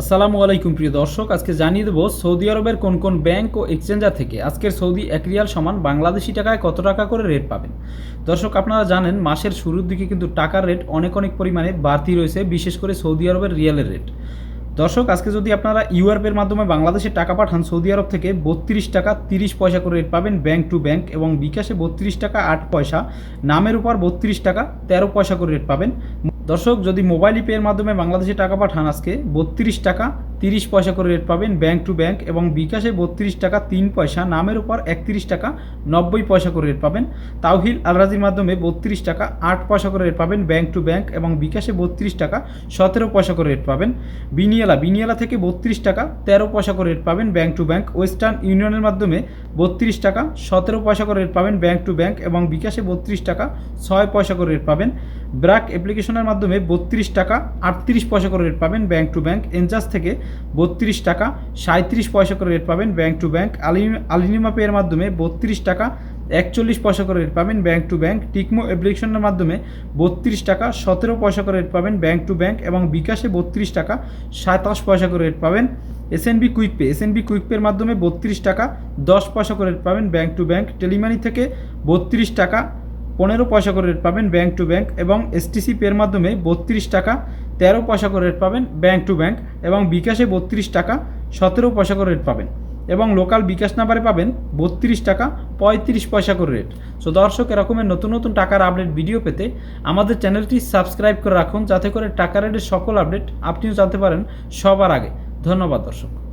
আসসালামু আলাইকুম প্রিয় দর্শক, আজকে জানিয়ে দেবো সৌদি আরবের কোন কোন ব্যাংক ও এক্সচেঞ্জার থেকে আজকের সৌদি এক রিয়াল সমান বাংলাদেশি টাকায় কত টাকা করে রেট পাবেন? দর্শক, আপনারা জানেন মাসের শুরুর দিকে কিন্তু টাকার রেট অনেক অনেক পরিমাণে বাড়তি রয়েছে, বিশেষ করে সৌদি আরবের রিয়ালের রেট। দর্শক, আজকে যদি আপনারা ইউআরপের মাধ্যমে বাংলাদেশে টাকা পাঠান, সৌদি আরব থেকে বত্রিশ টাকা তিরিশ পয়সা করে রেট পাবেন ব্যাংক টু ব্যাংক এবং বিকাশে বত্রিশ টাকা আট পয়সা, নামের উপর বত্রিশ টাকা তেরো পয়সা করে রেট পাবেন। দর্শক যদি মোবাইল ইপের মাধ্যমে বাংলাদেশে টাকা পাঠান আজকে বত্রিশ টাকা তিরিশ পয়সা করে রেট পাবেন ব্যাংক টু ব্যাংক এবং বিকাশে বত্রিশ টাকা তিন পয়সা, নামের উপর একত্রিশ টাকা নব্বই পয়সা করে রেট পাবেন। তাওহিল আলরাজির মাধ্যমে বত্রিশ টাকা আট পয়সা করে রেট পাবেন ব্যাংক টু ব্যাংক এবং বিকাশে বত্রিশ টাকা সতেরো পয়সা করে রেট পাবেন। বিনিয়ালা বিনিয়ালা থেকে বত্রিশ টাকা তেরো পয়সা করে রেট পাবেন ব্যাংক টু ব্যাংক ওয়েস্টার্ন ইউনিয়নের মাধ্যমে বত্রিশ টাকা সতেরো পয়সা করে রেট পাবেন ব্যাংক টু ব্যাংক এবং বিকাশে বত্রিশ টাকা ছয় পয়সা করে রেট পাবেন। ব্র্যাক অ্যাপ্লিকেশনের মাধ্যমে বত্রিশ টাকা আটত্রিশ পয়সা করে রেট পাবেন ব্যাংক টু ব্যাংক এনজাস থেকে বত্রিশ টাকা সাঁত্রিশ পয়সা করে রেট পাবেন ব্যাংক টু ব্যাংক আলিনিমা পেয়ের মাধ্যমে বত্রিশ টাকা, একচল্লিশ পয়সা করে রেট পাবেন ব্যাংক টু ব্যাংক টিকমো অ্যাপ্লিকেশনের মাধ্যমে বত্রিশ টাকা, সতেরো পয়সা করে রেট পাবেন ব্যাংক টু ব্যাংক এবং বিকাশে বত্রিশ টাকা সাতাশ পয়সা করে রেট পাবেন SNB quick pay SNB quick পের মাধ্যমে বত্রিশ টাকা, দশ পয়সা করে রেট পাবেন ব্যাংক টু ব্যাংক টেলিমানি থেকে বত্রিশ টাকা, পনেরো পয়সা করে রেট পাবেন ব্যাংক টু ব্যাংক এবং এসটিসি পের মাধ্যমে বত্রিশ টাকা তেরো পয়সা করে রেট পাবেন ব্যাঙ্ক টু ব্যাঙ্ক এবং বিকাশে বত্রিশ টাকা সতেরো পয়সা করে রেট পাবেন এবং লোকাল বিকাশ নাম্বারে পাবেন বত্রিশ টাকা পঁয়ত্রিশ পয়সা করে রেট সো দর্শক, এরকমের নতুন নতুন টাকার আপডেট ভিডিও পেতে আমাদের চ্যানেলটি সাবস্ক্রাইব করে রাখুন, যাতে করে টাকা রেটের সকল আপডেট আপনিও জানতে পারেন সবার আগে। ধন্যবাদ দর্শক।